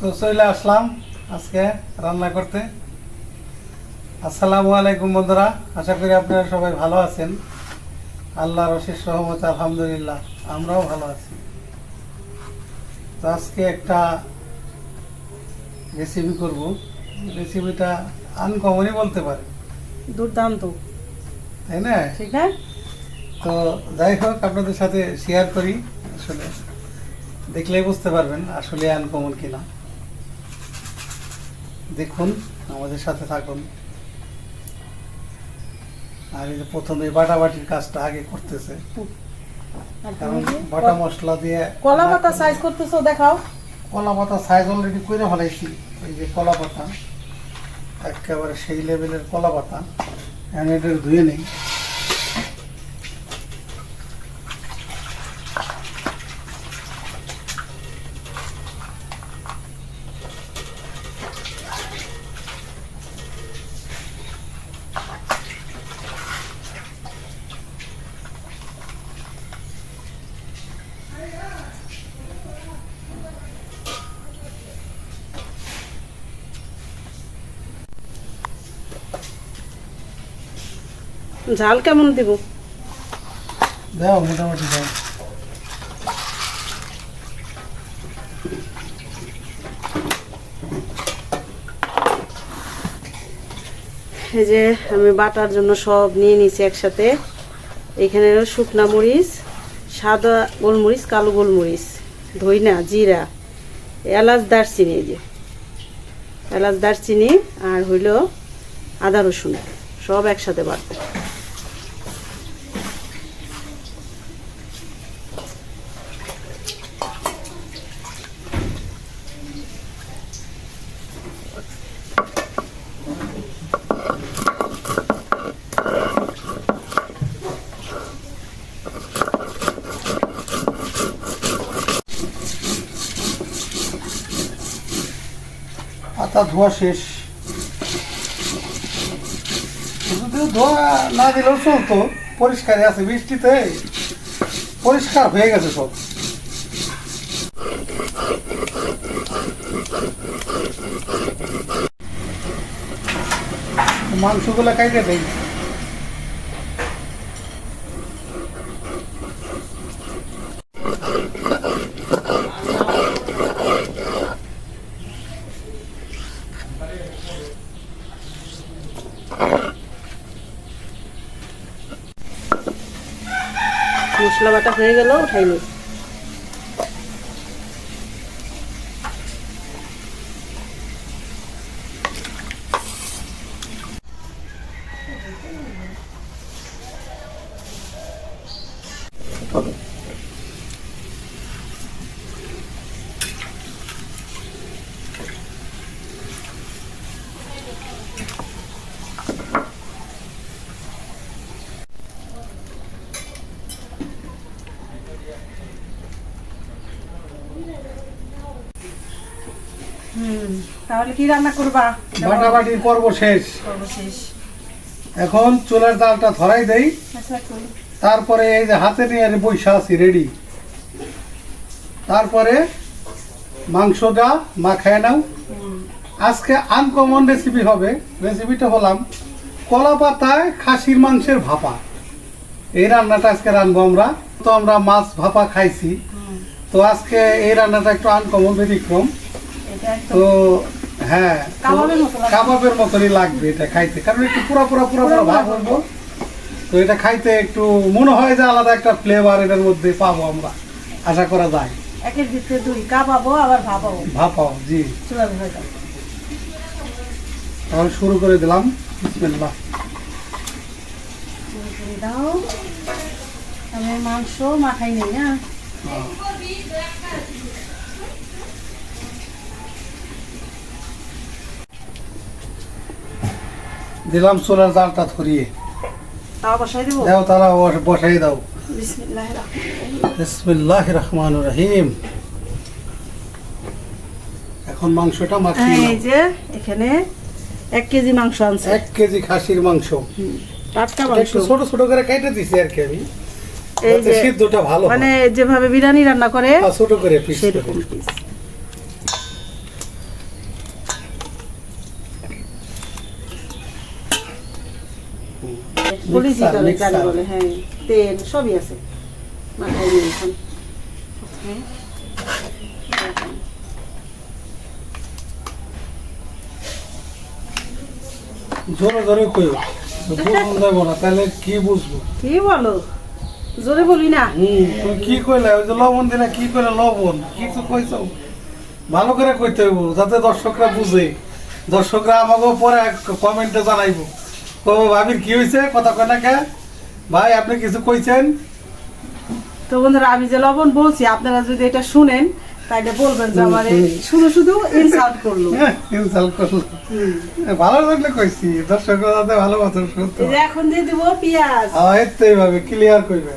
তো চলে আসলাম আজকে রান্না করতে। আসসালামু আলাইকুম বন্ধুরা আশা করি আপনারা সবাই ভালো আছেন। আল্লাহর অশেষ সহমত আলহামদুলিল্লাহ আমরাও ভালো আছি। তো আজকে একটা রেসিপি করব। রেসিপিটা আনকমনই বলতে পারে। দুর্দান্ত। তাই না? ঠিক না? তো যাই হোক আপনাদের সাথে শেয়ার করি। আসলে দেখলেই বুঝতে পারবেন আসলে আনকমন কিনা। দেখুন আমাদের সাথে থাকুন। আর এই যে প্রথমে বাটাবাটির কাজটা আগে করতেছে। কারণ বাটা মশলা দিয়ে কলা পাতা সাইজ করতেছো দেখাও। কলা পাতা সাইজ অলরেডি করে ফেলাইছি এই যে কলা পাতা। একেবারে সেই লেভেলের কলা পাতা। এটা ধুয়ে নেই। ঝাল কেমন দিব? দাও মোটামুটি দাও। এই যে আমি বাটার জন্য সব নিয়ে নিয়েছি একসাথে। এখানে শুকনা মরিচ সাদা গোলমরিচ কালো গোলমরিচ ধইনা জিরা এলাচ দারচিনি এই যে। এলাচ দারচিনি আর হইল আদা রসুন। সব একসাথে বাটবো পাতা ধোয়া শেষ। ধোয়া না দিলেও চলতো। পরিষ্কারই আছে বৃষ্টিতে পরিষ্কার হয়ে গেছে সব। মাংসগুলো কাইটে দেই মশলা বাটা হয়ে গেল উঠাই তাহলে কি রান্না করবা? বাটাবাটির পর্ব শেষ। সর্বশেষ এখন চুলার জালটা ধরাই দেই। আচ্ছা তারপরে এই যে হাতে নিয়ে বৈশা আছি রেডি তারপরে মাংসটা মাখায় নাও। আজকে আনকমন রেসিপি হবে। রেসিপিটা হলাম কলা পাতায় খাসির মাংসের ভাপা। এই রান্নাটা আজকে রানবো আমরা। তো আমরা মাছ ভাপা খাইছি। তো আজকে এই রান্নাটা একটু আনকমন ব্যতিক্রম। তো হ্যাঁ কাবাবের। মতনই লাগবে এটা খাইতে। কারণ একটু পুরো পুরো পুরো পুরো ভাব হব তো এটা খাইতে একটু মনে হয় যে আলাদা একটা ফ্লেভার এটার মধ্যে পাবো আমরা। আশা করা যায়। একের ভিতরে দুই কাবাবো আবার ভাবাবো ভাপাও জি। তাহলে শুরু করে দিলাম। বিসমিল্লাহ। দাও। আমি মাংস মাখাই নেই হ্যাঁ। দিলাম চুলার জালটা ধরিয়ে। দাও তারা বসাই দাও। বিসমিল্লাহ রহমান রহিম। এখন মাংসটা মাখিয়ে এই যে এখানে এক কেজি মাংস আনছে। এক কেজি খাসির মাংস। টাটকা মাংস। ছোট ছোট করে কেটে দিছি আর কি আমি। এই যে সিদ্ধটা ভালো মানে যেভাবে বিরিয়ানি রান্না করে ছোট করে পিস সেরকম পিস বলে হ্যাঁ তেল সবই আছে। মাথায় নিয়ে এখন। হ্যাঁ জোরে জোরে কইও। বুঝুন যাব না তাহলে কি বুঝব? কি বলো? জোরে বলি না। তুমি কি কইলে? ওই যে লবণ দিলে কি কইলে লবণ? কিছু কইছো? ভালো করে কইতে হইব যাতে দর্শকরা বুঝে। দর্শকরা আমাকেও পরে কমেন্টে জানাইবো। কবে ভাবির কি হয়েছে কথা কয় না কে? ভাই আপনি কিছু কইছেন? তো বন্ধুরা আমি যে লবণ বলছি আপনারা যদি এটা শুনেন তাইলে বলবেন যে আমার শুধু শুধু ইনসাল্ট করল। হ্যাঁ, ইনসাল্ট করল। ভালো লাগলে কইছি দর্শকরা যাতে ভালো কথা শুনতো। এখন দিয়ে দিব পেঁয়াজ। হ্যাঁ এতে এইভাবে ক্লিয়ার কইবে।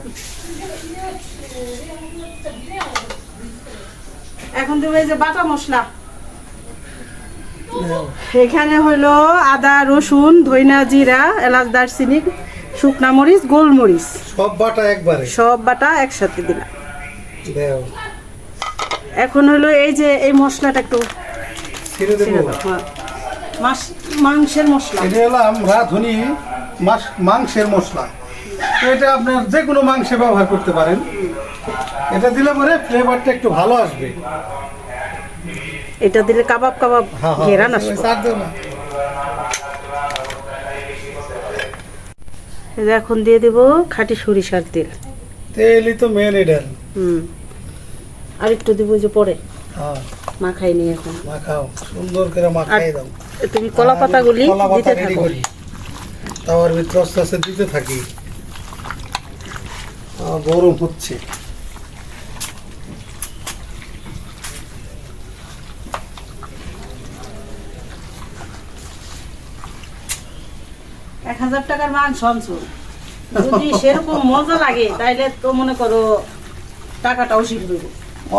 এখন দেবো এই যে বাটা মশলা। এখানে হলো আদা রসুন ধইনা জিরা এলাচ দারচিনি শুকনা মরিচ গোলমরিচ। সব বাটা একবারে? সব বাটা একসাথে দিলাম। এখন হলো এই যে এই মশলাটা একটু ছেড়ে দেবো? হ্যাঁ। মাস- মাংসের মশলা। এটা হলাম রাঁধুনি মাস মাংসের মশলা। এটা আপনার যে কোনো মাংসে ব্যবহার করতে পারেন। এটা দিলে পরে ফ্লেভারটা একটু ভালো আসবে। এটা দিলে কাবাব কাবাব হ্যাঁ, হ্যাঁ, দেও না। এখন দিয়ে দেব খাঁটি সরিষার তেল। তেলই তো মেন এটার হুম। আর একটু দিব যে পরে। হ্যাঁ। মাখাই নিয়ে এখন। মাখাও। সুন্দর করে মাখাই দাও। তুমি কলা পাতাগুলি পাতা দিতে থাকো। তাওয়ার ভিতরে আস্তে আস্তে দিতে থাকি। আহ, গরম হচ্ছে। হাজার টাকার মাংস আনছো যদি সেরকম মজা লাগে তাইলে তো মনে করো টাকাটাও শিখবে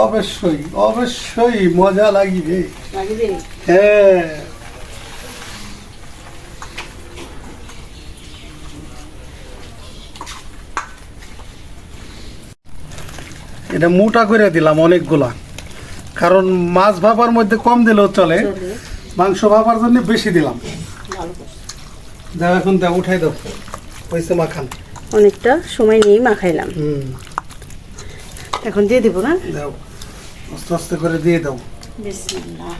অবশ্যই অবশ্যই মজা লাগিবে। লাগবে? হ্যাঁ। এটা মোটা করে দিলাম অনেকগুলা। কারণ মাছ ভাপার মধ্যে কম দিলেও চলে মাংস ভাপার জন্য বেশি দিলাম। দাও এখন দাও উঠাই দাও। হয়েছে মাখান। অনেকটা সময় নিয়ে মাখাইলাম। হুম। এখন দিয়ে দিব না? দাও। আস্তে আস্তে করে দিয়ে দাও। বিসমিল্লাহ।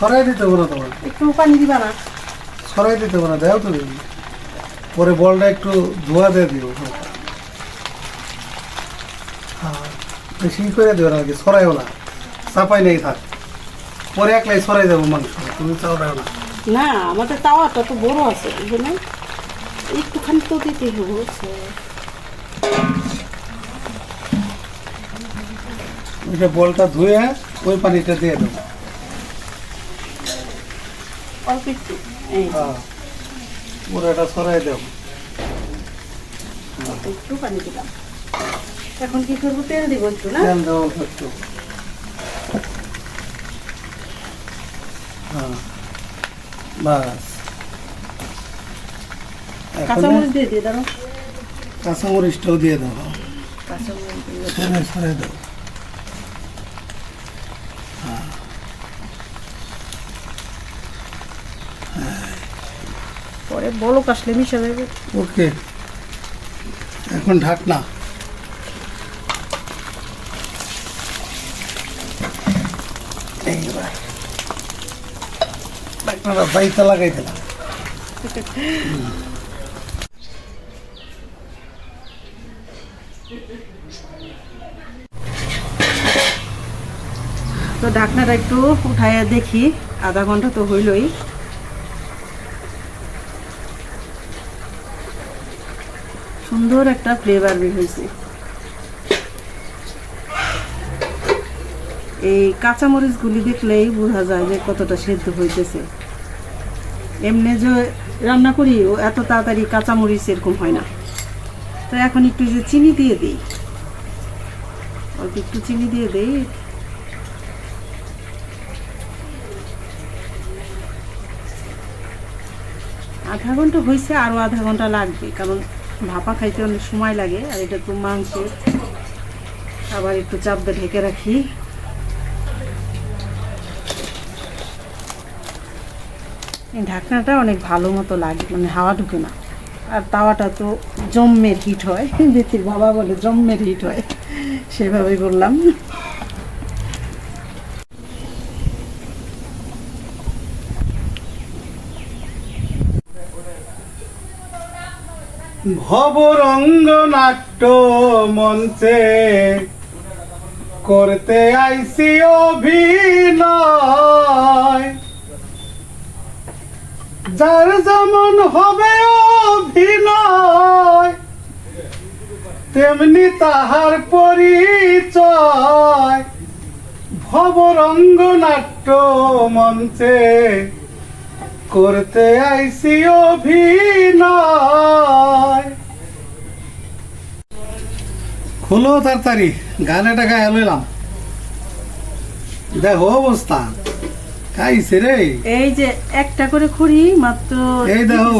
ছড়াই দিতে পারো তোমার? একটু পানি দিবা না? ছড়াই দিতে পারো দাও তুমি। পরে বলটা একটু ধোয়া দিয়ে দিও। হ্যাঁ বেশি করে দিও না আর কি ছড়াইও না। চাপাই নেই থাক। পরে একলাই ছড়াই যাব মাংস। তুমি চাওড়াও না। না আমাদের তাওয়াটা তো বড় আছে জন্য একটুখানি তো দিতে হবে? ওইটা বলটা ধুয়ে ওই পানিটা দিয়ে দেবো। অল্প একটু হ্যাঁ। পুরোটা ছড়াই দেবো। একটু পানি দিলাম। এখন কি করব? তেল দিব একটু না? তেল দেবো একটু। বাস। এখন কাঁচামরিচ দিয়ে দিয়ে দাও। কাঁচামরিচটাও দিয়ে দাও। কাঁচামরিচ সরে সরে দাও। পরে বলক আসলে মিশে যাবে। ওকে। এখন ঢাকনা। ঢাকনাটা বাইতে লাগাই দিলাম তো ঢাকনাটা একটু উঠাইয়া দেখি, আধা ঘণ্টা তো হইলই। সুন্দর একটা ফ্লেভার বের হয়েছে এই কাঁচামরিচগুলি দেখলেই বোঝা যায় যে কতটা সেদ্ধ হইতেছে। এমনি যে রান্না করি, ও এত তাড়াতাড়ি কাঁচামরিচ এরকম হয় না। তো এখন একটু যে চিনি দিয়ে দিই। অল্প একটু চিনি দিয়ে দিই। আধা ঘণ্টা হয়েছে আরও আধা ঘণ্টা লাগবে, কারণ ভাপা খাইতে অনেক সময় লাগে, আর এটা তো মাংসের। আবার একটু চাপ দিয়ে ঢেকে রাখি। ঢাকনাটা অনেক ভালো মতো লাগে মানে হাওয়া ঢুকে না। আর তাওয়াটা তো জম্মের হিট হয় বেতির বাবা বলে জম্মের হিট হয়, সেভাবেই বললাম ভবরঙ্গ নাট্য মঞ্চে করতে আইসি অভিনয়। যার যেমন হবে অভিনয়, তেমনি তাহার পরিচয়। ভবরঙ্গ নাট্য মঞ্চে করতে আইসি অভিনয়। খুলো তাড়াতাড়ি, গানেটা গায়ে লইলাম দেখো অবস্থা। খাইছে রে। এই যে একটা করে খুঁড়ি মাত্র এই দেখো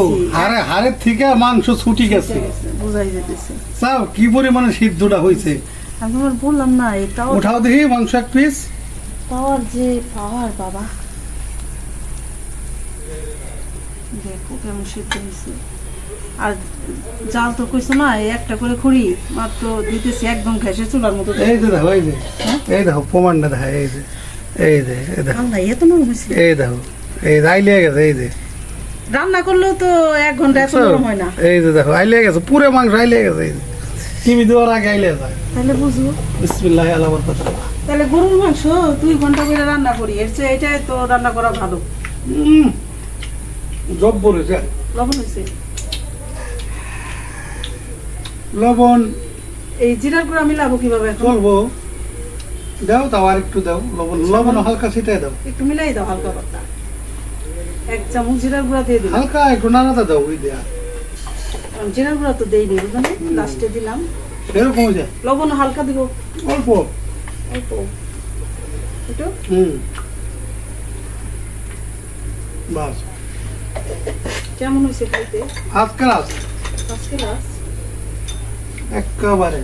থেকে মাংস ছুটি গেছে। বোঝাই যেতেছে চাও কি পরিমাণে সিদ্ধটা হয়েছে আমি বললাম না এটাও উঠাও দেখি মাংস এক পিস পাওয়ার যে পাওয়ার বাবা। দেখো কেমন সিদ্ধ হয়েছে আর জাল তো কইছো না এই একটা করে খুঁড়ি মাত্র দিতেছি একদম ঘেসে চুলার মতো। এই যে দেখো এই যে এই দেখো প্রমাণটা দেখা এই যে। এই যে এই দেখো আল্লাহ এত নরম হয়েছে এই দেখো এই আইলিয়া গেছে এই যে। রান্না করলেও তো এক ঘণ্টা এত নরম হয় না। এই যে দেখো আইলিয়া গেছে পুরো মাংস আইলিয়া গেছে এই যে। টিভি দেওয়ার আগে আইলিয়া যায়। তাহলে বুঝব বিসমিল্লাহ আল্লাহ তাহলে গরুর মাংস দুই ঘণ্টা করে রান্না করি এর চেয়ে এটাই তো রান্না করা ভালো। হুম জব্বর হয়েছে লবণ হয়েছে লবণ। এই জিরার গুঁড়া মিলাবো কীভাবে এখন? চলবো। দাও তাও আর একটু দাও। লবণ লবণ হালকা ছিটাই দাও। একটু মিলাই দাও হালকা পাতলা। এক চামচ জিরার গুঁড়া দিয়ে দিলাম। হালকা একটু নাড়াতে দাও ওই দেয়া। জিরার গুঁড়া তো দেইনি বুঝলেন লাস্টে দিলাম। এরকম যায়। লবণ হালকা দিব। অল্প। অল্প। একটু? হুম। বাস। কেমন হয়েছে খাইতে আজকাল আজ পাঁচ গ্লাস একেবারে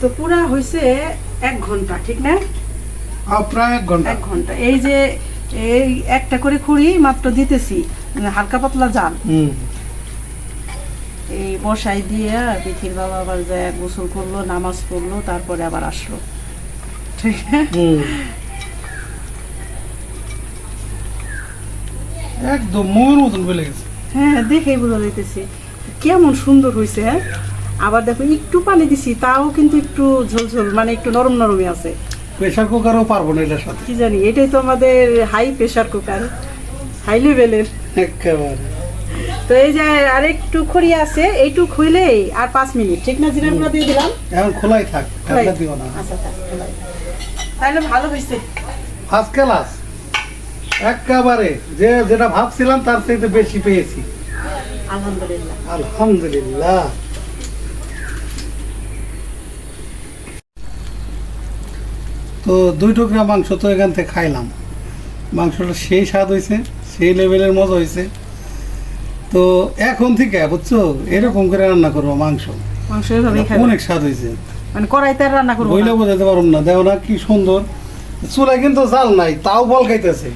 তো পুরা হয়েছে এক ঘণ্টা ঠিক না? প্রায় এক ঘণ্টা। এক ঘণ্টা। এই যে এই একটা করে খুঁড়ি মাত্র দিতেছি মানে হালকা পাতলা জাল। এই বসাই দিয়ে বিথির বাবা আবার যায় গোসল করল নামাজ পড়ল তারপরে আবার আসলো। ঠিক একদম মোর মতন বলে গেছে। হ্যাঁ দেখেই বোঝা যাইতেছে। কেমন সুন্দর হয়েছে হ্যাঁ? আবার দেখো একটু পানি দিছি তাও কিন্তু একটু ঝোলঝোল মানে একটু নরম নরমই আছে। প্রেশার কুকারও পারব না এটার সাথে। কি জানি এটাই তো আমাদের হাই প্রেশার কুকার হাই লেভেলের একেবারে। তো এই যে আরেকটু খড়ি আছে এইটু খুইলেই আর পাঁচ মিনিট ঠিক না জিরা গুঁড়া দিয়ে দিলাম। এখন খোলাই থাক ঠান্ডা দিও না। আচ্ছা থাক, খোলাই। তাহলে ভালো হয়েছে ফার্স্ট ক্লাস একেবারে যে যেটা ভাবছিলাম তার থেকে বেশি পেয়েছি। আলহামদুলিল্লাহ। আলহামদুলিল্লাহ। তো দুই টুকরা মাংস তো এখান থেকে খাইলাম। মাংসটা সেই স্বাদ হয়েছে সেই লেভেলের মজা হয়েছে তো এখন থেকে বুঝছ এরকম করে রান্না করব মাংস। অনেক স্বাদ হয়েছে মানে কড়াইতে রান্না করব বইলে বোঝাতে পারব না দেখো না কি সুন্দর। চুলায় কিন্তু জাল নাই তাও বল খাইতেছে।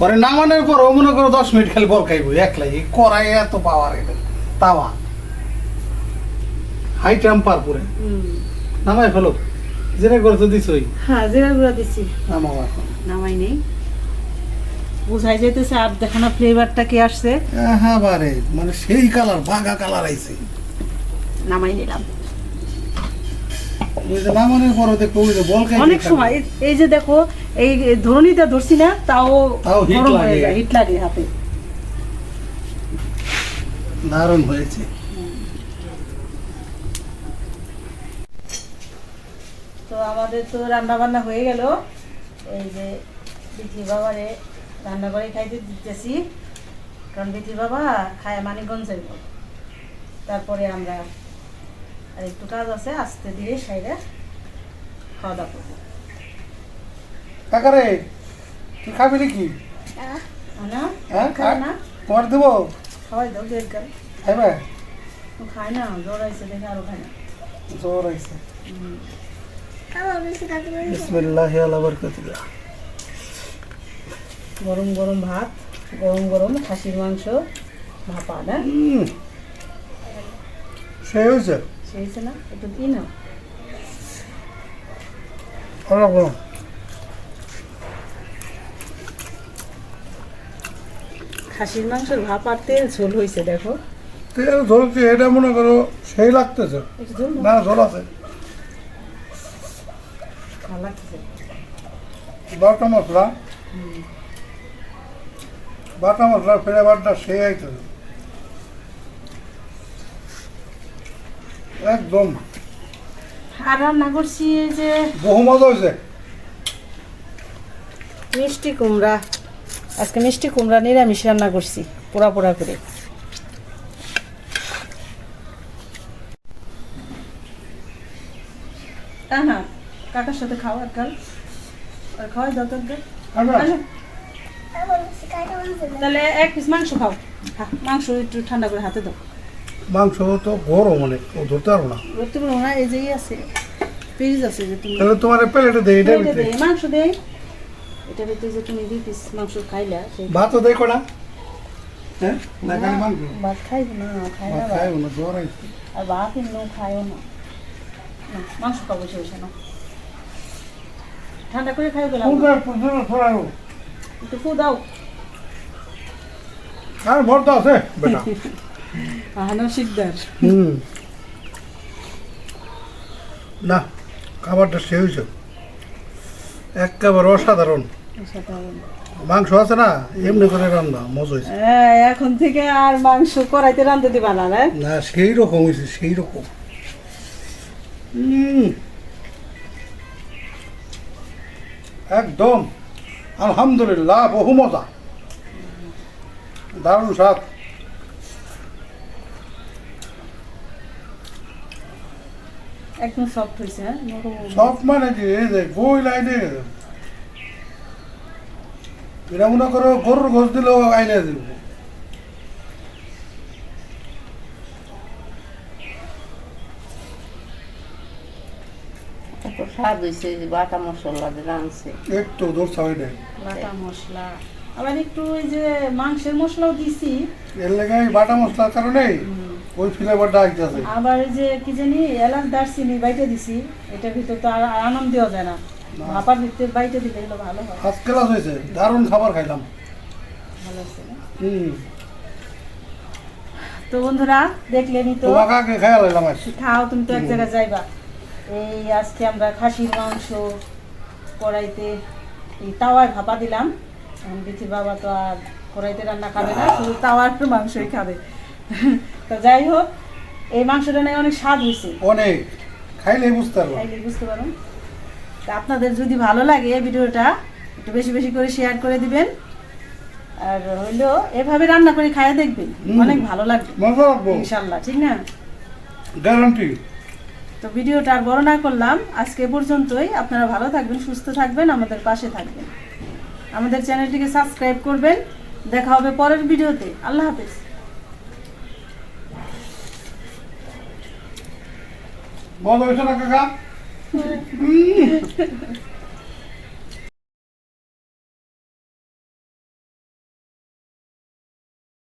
পরে নামানোর পর মনে করো দশ মিনিট খালি বল খাইবো একলাই। কড়াই এত পাওয়ার এটা তাওয়া। হাই টেম্পার পুরে। নামাই ফেলো। যেটা করে তো দিছই। হ্যাঁ জিরা গুঁড়া নামাও এখন। নামাই নেই। বোঝাই যেতেছে আর দেখো না ফ্লেভারটা কি আসছে। হ্যাঁ বারে মানে সেই কালার বাঘা কালার আইছে। নামাই নিলাম। অনেক সময় এই- যে দেখো এই ধরনীটা ধরছি না তাও গরম হয়ে যায় হিট লাগে হাতে। দারুণ হয়েছে। আমাদের তো রান্না বান্না হয়ে গেল। এই যে বিথি বাবারে রান্না করে খাইতে দিতেছি। কারণ বিথি বাবা খায় মানিকগঞ্জ যাইব তারপরে আমরা আর একটু কাজ আছে আস্তে ধীরে সাইডে খাওয়া দাওয়া করব। কাকারে তুই খাবি নাকি? না হ্যাঁ খায় না। তোমার দেবো? খাওয়াই দাও দেড় খাইবে? না জ্বর আইসে দেখে আরও খায় না। জ্বর আইছে। বিসমিল্লাহি আলা বারাকাতুল্লাহ গরম গরম ভাত গরম গরম খাসির মাংস ভাপা না হুম সেই হয়েছে? সেই হয়েছে না? একটু দিই না? অনেক গরম খাসির মাংসের ভাপার তেল ঝোল হয়েছে দেখো। তেল ধরছি এটা মনে করো সেই লাগতেছে। ঝোল না ঝোল আছে। ভালো বাটা মশলা? বাটা মশলা ফ্লেভারটা সেই আইতেছে একদম। আর রান্না করছি যে বহু মজা হয়েছে। মিষ্টি কুমড়া। আজকে মিষ্টি কুমড়া নিরামিষ রান্না করছি পোড়া পোড়া করে না কাকার সাথে খাওয়ার কাল। আর খাওয়াই দাও তোকে তাহলে এক পিস মাংস খাও। মাংস একটু ঠান্ডা করে হাতে দাও। মাংস তো গরম অনেক ও ধরতে পারব না। ধরতে পারব না এই যে আছে। ফ্রিজ আছে যে তুমি তাহলে তোমার প্লেটে দেই এটা এটা দে, মাংস দেই। এটা ভিতরে যে তুমি দুই পিস মাংস খাইলা ভাতও দেই কটা? হ্যাঁ? না খালি মাংস? ভাত খাইব না খাই না। খাইব না আইছে। আর ভাত এমনিও খাইও না। মাংস খাব বসে না। ঠান্ডা করে খাই গেলাম পুরো পুরো ছড়াও একটু ফু দাও। আর ভর্তা আছে বেটা। আহানো শিকদার হুম। না খাবারটা সে হয়েছে। একেবারে অসাধারণ। মাংস আছে না এমনি করে রান্না মজা হয়েছে। হ্যাঁ এখন থেকে আর মাংস করাইতে রান্ধতে দিবা না না? না সেই রকম হয়েছে সেই রকম। হুম। একদম। আলহামদুলিল্লাহ বহু মজা। দারুণ স্বাদ। একদম সফট হয়েছে হ্যাঁ? মানে কি? এই যে বই লাইনে। মনে করো গরুর ঘোষ দিলেও আইনে দিব এত স্বাদ হয়েছে বাটা মশলা রাঁধছে। একটু দূর ছাড়াই দেয় বাটা মশলা। আবার একটু ওই যে মাংসের মশলাও দিছি। এর লেগে বাটা মশলার কারণে ওই ফ্লেভারটা আইতেছে। আবার যে কি জানি এলাচ দারচিনি বাইটে দিছি। এটার ভিতর তো আর আনন্দ দেওয়া যায় না। ভাপার ভিতরে বাইটে দিলে এগুলো ভালো হয়। ফার্স্ট ক্লাস হয়েছে। দারুণ খাবার খাইলাম। ভালো আছে হুম। তো বন্ধুরা দেখলেনি তো। খাও তুমি তো এক জায়গায় যাইবা। এই আজকে আমরা খাসির মাংস কড়াইতে এই তাওয়ায় ভাপা দিলাম। বিথির বাবা তো আর কড়াইতে রান্না খাবে না শুধু তাওয়ার মাংসই খাবে। তো যাই হোক এই মাংসটা নাকি অনেক স্বাদ হয়েছে। অনেক। খাইলে বুঝতে পারব তাইলে বুঝতে পারো তা আপনাদের যদি ভালো লাগে এই ভিডিওটা একটু বেশি বেশি করে শেয়ার করে দিবেন। আর হইল এভাবে রান্না করে খাইয়ে দেখবেন। অনেক ভালো লাগবে। মজা রাখব ইনশাল্লাহ ঠিক না? গ্যারান্টি তো ভিডিওটা আর বড় না করলাম। আজকে পর্যন্তই। আপনারা ভালো থাকবেন সুস্থ থাকবেন আমাদের পাশে থাকবেন। আমাদের চ্যানেলটিকে সাবস্ক্রাইব করবেন। দেখা হবে পরের ভিডিওতে। আল্লাহ হাফিজ। বন্ধ হয়েছে না কাকা।